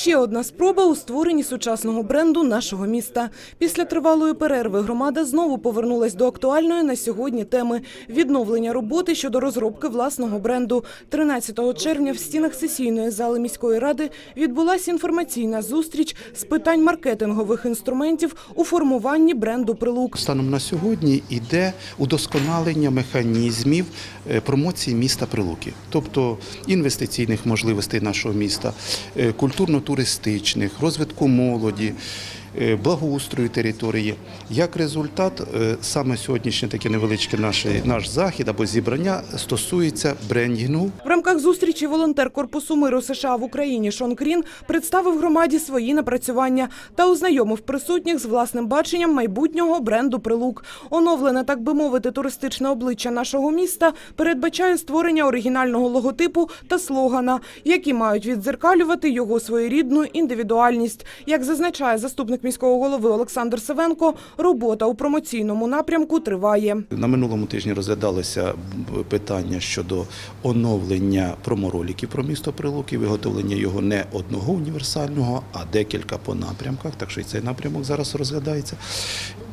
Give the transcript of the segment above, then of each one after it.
Ще одна спроба у створенні сучасного бренду нашого міста. Після тривалої перерви громада знову повернулась до актуальної на сьогодні теми відновлення роботи щодо розробки власного бренду. 13 червня в стінах сесійної зали міської ради відбулася інформаційна зустріч з питань маркетингових інструментів у формуванні бренду Прилук. Станом на сьогодні йде удосконалення механізмів е, промоції міста Прилуки, тобто інвестиційних можливостей нашого міста, е, культурно-туристичних, розвитку молоді. Е, Благоустрою території. Як результат, е, саме сьогоднішнє таке невеличке наше, наш захід або зібрання стосується брендінгу В рамках зустрічі волонтер Корпусу миру США в Україні Шон Крін представив громаді свої напрацювання та ознайомив присутніх з власним баченням майбутнього бренду Прилук. Оновлене, так би мовити, туристичне обличчя нашого міста передбачає створення оригінального логотипу та слогана, які мають віддзеркалювати його своєрідну індивідуальність. Як зазначає заступник міського голови Олександр Савенко, робота у промоційному напрямку триває. На минулому тижні розглядалося питання щодо оновлення промороліків про місто Прилуки, виготовлення його не одного універсального, а декілька по напрямках. Так що і цей напрямок зараз розглядається.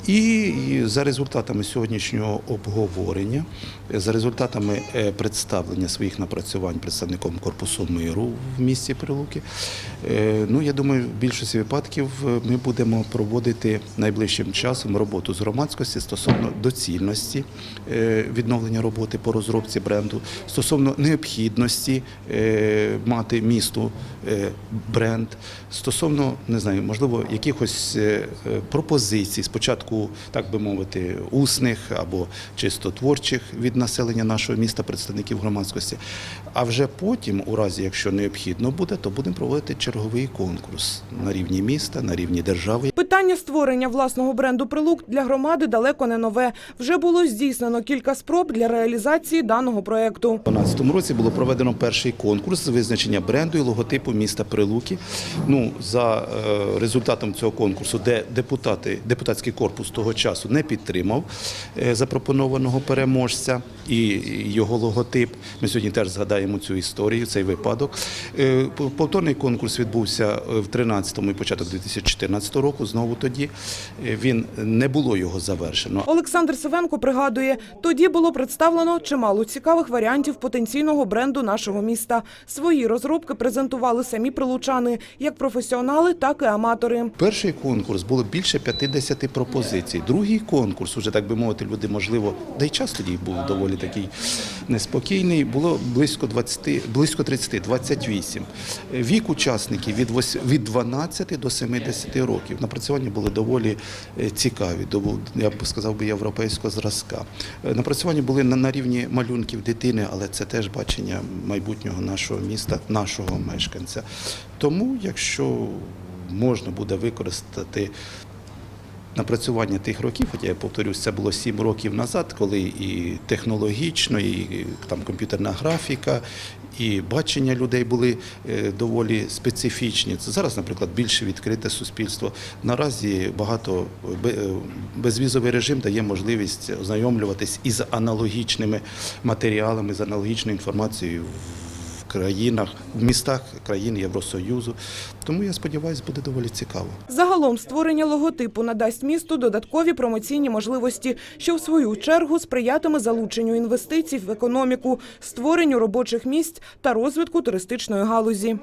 І за результатами сьогоднішнього обговорення, за результатами е, представлення своїх напрацювань представником корпусу миру в місті Прилуки, е, ну я думаю, в більшості випадків е, ми будемо проводити найближчим часом роботу з громадськості стосовно доцільності відновлення роботи по розробці бренду, стосовно необхідності мати місту бренд, стосовно не знаю, можливо, якихось пропозицій, спочатку, так би мовити, усних або чисто творчих від населення нашого міста, представників громадськості. А вже потім, у разі, якщо необхідно буде, то будемо проводити черговий конкурс на рівні міста, на рівні держави. Питання створення власного бренду «Прилук» для громади далеко не нове. Вже було здійснено кілька спроб для реалізації даного проекту. У 2012 році було проведено перший конкурс з визначення бренду і логотипу міста Прилуки. Ну, за е, результатом цього конкурсу, де депутати, депутатський корпус того часу не підтримав е, запропонованого переможця і його логотип. Ми сьогодні теж згадаємо цю історію, цей випадок. Е, Повторний конкурс відбувся е, в 13-му і початок 2014 року. Знову тоді він не було його завершено. Олександр Савенко пригадує, тоді було представлено чимало цікавих варіантів потенційного бренду нашого міста. Свої розробки презентували самі прилучани, як професіонали, так і аматори. Перший конкурс було більше 50 пропозицій. Другий конкурс, уже так би мовити, люди, можливо, да й час тоді був доволі такий неспокійний. Було близько 20, близько 30, 28. Вік учасників від, вось- від 12 до 70 років. Напрацювання були доволі е, цікаві, я б сказав би європейського зразка. Е, Напрацювання були на, на рівні малюнків дитини, але це теж бачення майбутнього нашого міста, нашого мешканця. Тому, якщо можна буде використати напрацювання тих років, хоча я повторюсь, це було сім років назад, коли і технологічно, і там комп'ютерна графіка, і бачення людей були е, доволі специфічні. Це зараз, наприклад, більше відкрите суспільство. Наразі багато е, безвізовий режим дає можливість ознайомлюватись із аналогічними матеріалами, з аналогічною інформацією країнах, в містах країн Євросоюзу. Тому я сподіваюся, буде доволі цікаво. Загалом створення логотипу надасть місту додаткові промоційні можливості, що в свою чергу сприятиме залученню інвестицій в економіку, створенню робочих місць та розвитку туристичної галузі.